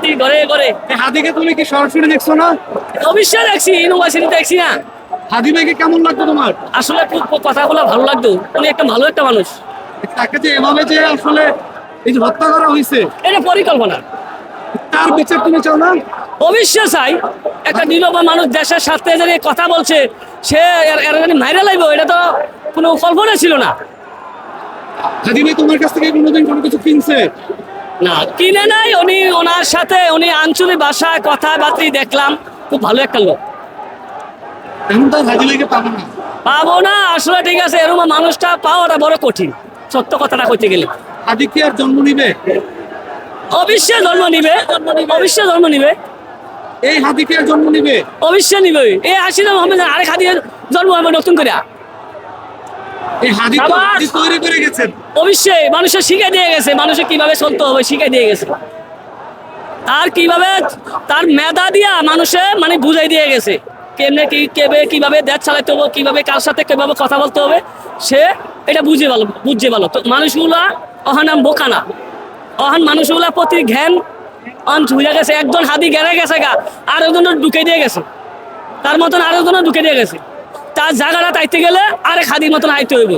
হাতি ঘরে ঘরে। হাদিকে তুমি কি সরাসরি দেখছ না? অবশ্যই দেখছি ইউনিভার্সিটি দেখছি না। হাদি ভাইকে কেমন লাগতো তোমার? আসলে খুব কথাগুলো ভালো লাগতো। উনি একটা ভালো একটা মানুষ। তাকে যে এভাবে যে আসলে এই যে হত্যা করা হয়েছে এটা পরিকল্পনা। তার বিচার তুমি চাও না? অবশ্যই চাই। একটা নিরবা মানুষ দেশের সাথে যদি কথা বলছে সে মানে মাইরে লাগবে এটা তো কোনো কল্পনা ছিল না। হাদি ভাই তোমার কাছ থেকে কোনোদিন কোনো কিছু কিনছে? না কিনে নাই উনি ওনার সাথে উনি আঞ্চলিক ভাষায় কথাবার্তি দেখলাম। খুব ভালো একটা লোক। পাবো না? আসলে ঠিক আছে এরকম মানুষটা পাওয়াটা বড় কঠিন সত্য কথাটা কইতে গেলে। হাদি কি আর জন্ম নিবে? অবশ্যই জন্ম নিবে অবশ্যই জন্ম নিবে। এই হাদি কি আর জন্ম নিবে? অবশ্যই নিবে। এই হাসিনা মোহাম্মদ আরেক হাদিয়ে জন্ম হবে নতুন করে এই হাদি তো আবার- তৈরি করে গেছেন অবশ্যই মানুষের শিখাই দিয়ে গেছে মানুষের কীভাবে চলতে হবে শিখাই দিয়ে গেছে। তার কীভাবে তার মেধা দিয়া মানুষে মানে বুঝাই দিয়ে গেছে কেমনে কি কেবে কীভাবে দেশ চালাতে হবে কীভাবে কার সাথে কীভাবে কথা বলতে হবে সে এটা বুঝে ভালো বুঝছে ভালো। তো মানুষগুলা অহান নাম বোকা না। অহান মানুষগুলা প্রতি ঘ্যান অন ঝুলে গেছে একজন হাতি গেড়ে গেছে গা আর একজন ঢুকে দিয়ে গেছে। তার মতন আর একজন ঢুকে দিয়ে গেছে। তার জায়গাটা আইতে গেলে আরেক হাতির মতন আইতে হইব।